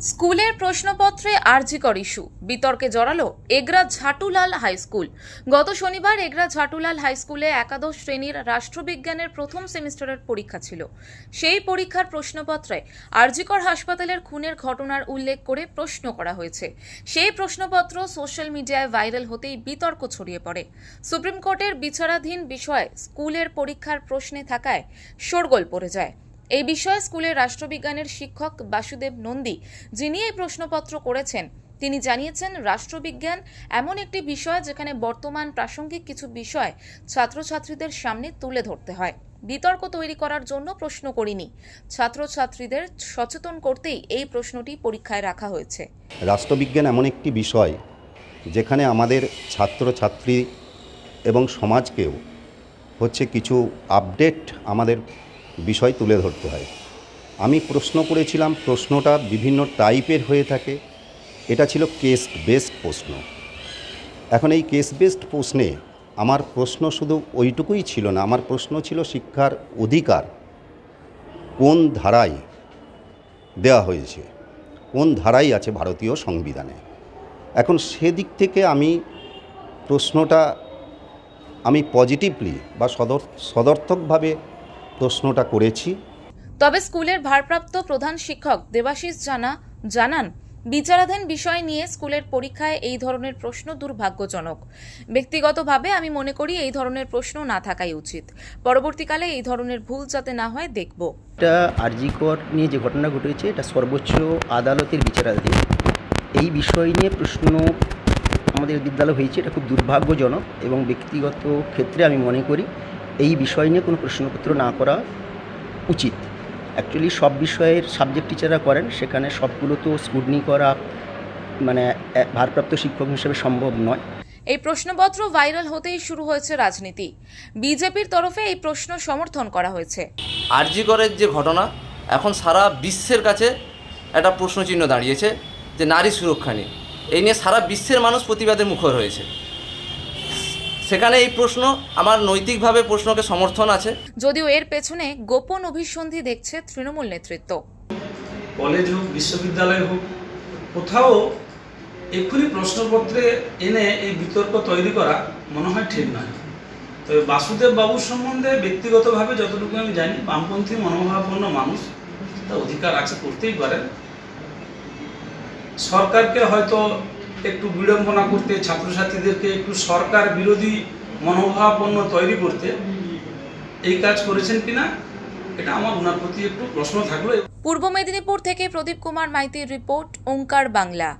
স্কুলের প্রশ্নপত্রে আরজিকর ইস্যু। বিতর্কে জড়ালো এগরা ঝাটুলাল হাই স্কুল। গত শনিবার এগরা ঝাটুলাল হাই স্কুলে একাদশ শ্রেণির রাষ্ট্রবিজ্ঞানের প্রথম সেমিস্টারের পরীক্ষা ছিল। সেই পরীক্ষার প্রশ্নপত্রে আরজিকর হাসপাতালের খুনের ঘটনার উল্লেখ করে প্রশ্ন করা হয়েছে। সেই প্রশ্নপত্র সোশ্যাল মিডিয়ায় ভাইরাল হতেই বিতর্ক ছড়িয়ে পড়ে। সুপ্রিম কোর্টের বিচারাধীন বিষয়ে স্কুলের পরীক্ষার প্রশ্নে থাকায় শোরগোল পড়ে যায়। এই বিষয়ে স্কুলের রাষ্ট্রবিজ্ঞানের শিক্ষক বাসুদেব নন্দী, যিনি এই প্রশ্নপত্র করেছেন, তিনি জানিয়েছেন রাষ্ট্রবিজ্ঞান এমন একটি বিষয় যেখানে বর্তমান প্রাসঙ্গিক কিছু বিষয় ছাত্রছাত্রীদের সামনে তুলে ধরতে হয়। বিতর্ক তৈরি করার জন্য প্রশ্ন করিনি। ছাত্রছাত্রীদের সচেতন করতেই এই প্রশ্নটি পরীক্ষায় রাখা হয়েছে। রাষ্ট্রবিজ্ঞান এমন একটি বিষয় যেখানে আমাদের ছাত্রছাত্রী এবং সমাজকেও হচ্ছে কিছু আপডেট আমাদের বিষয় তুলে ধরতে হয়। আমি প্রশ্ন করেছিলাম, প্রশ্নটা বিভিন্ন টাইপের হয়ে থাকে। এটা ছিল কেস বেসড প্রশ্ন। এখন এই কেস বেসড প্রশ্নে আমার প্রশ্ন শুধু ওইটুকুই ছিল না, আমার প্রশ্ন ছিল শিক্ষার অধিকার কোন ধারায় দেওয়া হয়েছে, কোন ধারাই আছে ভারতীয় সংবিধানে। এখন সেদিক থেকে আমি প্রশ্নটা আমি পজিটিভলি বা সদর, সদর্থকভাবে প্রশ্নটা করেছি। তবে স্কুলের ভারপ্রাপ্ত প্রধান শিক্ষক দেবাশিস জানা জানান বিচারাধীন বিষয় নিয়ে স্কুলের পরীক্ষায় এই ধরনের প্রশ্ন দুর্ভাগ্যজনক। ব্যক্তিগতভাবে আমি মনে করি এই ধরনের প্রশ্ন না থাকাই উচিত। পরবর্তীকালে এই ধরনের ভুল যাতে না হয় দেখব। এটা আরজিকর নিয়ে যে ঘটনা ঘটেছে এটা সর্বোচ্চ আদালতের বিচারাধীন। এই বিষয় নিয়ে প্রশ্ন আমাদের বিদ্যালয় হয়েছে এটা খুব দুর্ভাগ্যজনক এবং ব্যক্তিগত ক্ষেত্রে আমি মনে করি এই বিষয় নিয়ে কোনো প্রশ্নপত্র না করা উচিত। অ্যাকচুয়ালি সব বিষয়ের সাবজেক্ট টিচাররা করেন সেখানে সবগুলো তো স্কুটনি করা মানে ভারপ্রাপ্ত শিক্ষক হিসেবে সম্ভব নয়। এই প্রশ্নপত্র ভাইরাল হতেই শুরু হয়েছে রাজনীতি। বিজেপির তরফে এই প্রশ্ন সমর্থন করা হয়েছে। আরজি করের যে ঘটনা এখন সারা বিশ্বের কাছে একটা প্রশ্নচিহ্ন দাঁড়িয়েছে যে নারী সুরক্ষা নিয়ে। এই নিয়ে সারা বিশ্বের মানুষ প্রতিবাদের মুখর হয়েছে। সেখানে এই প্রশ্ন আমার নৈতিকভাবে প্রশ্নকে সমর্থন আছে। যদিও এর পেছনে গোপন অভিসন্ধি দেখছে তৃণমূল নেতৃত্ব। কলেজ হোক বিশ্ববিদ্যালয় হোক কোথাও এক্ষুনি প্রশ্নপত্রে এনে এই বিতর্ক তৈরি করা মনে হয় ঠিক নয়। তবে বাসুদেব বাবুর সম্বন্ধে ব্যক্তিগতভাবে যতটুকু আমি জানি বামপন্থী মনোভাবাপন্ন মানুষ তা অধিকার আছে করতেই পারেন। সরকারকে হয়তো একটু বিড়ম্বনা করতে, ছাত্রছাত্রীদেরকে একটু সরকার বিরোধী মনোভাবপন্ন তৈরি করতে এই কাজ করেছেন কিনা, এটা আমার ওনার প্রতি একটু প্রশ্ন থাকল। পূর্ব মেদিনীপুর থেকে প্রদীপ কুমার মাইতির রিপোর্ট, ওঙ্কার বাংলা।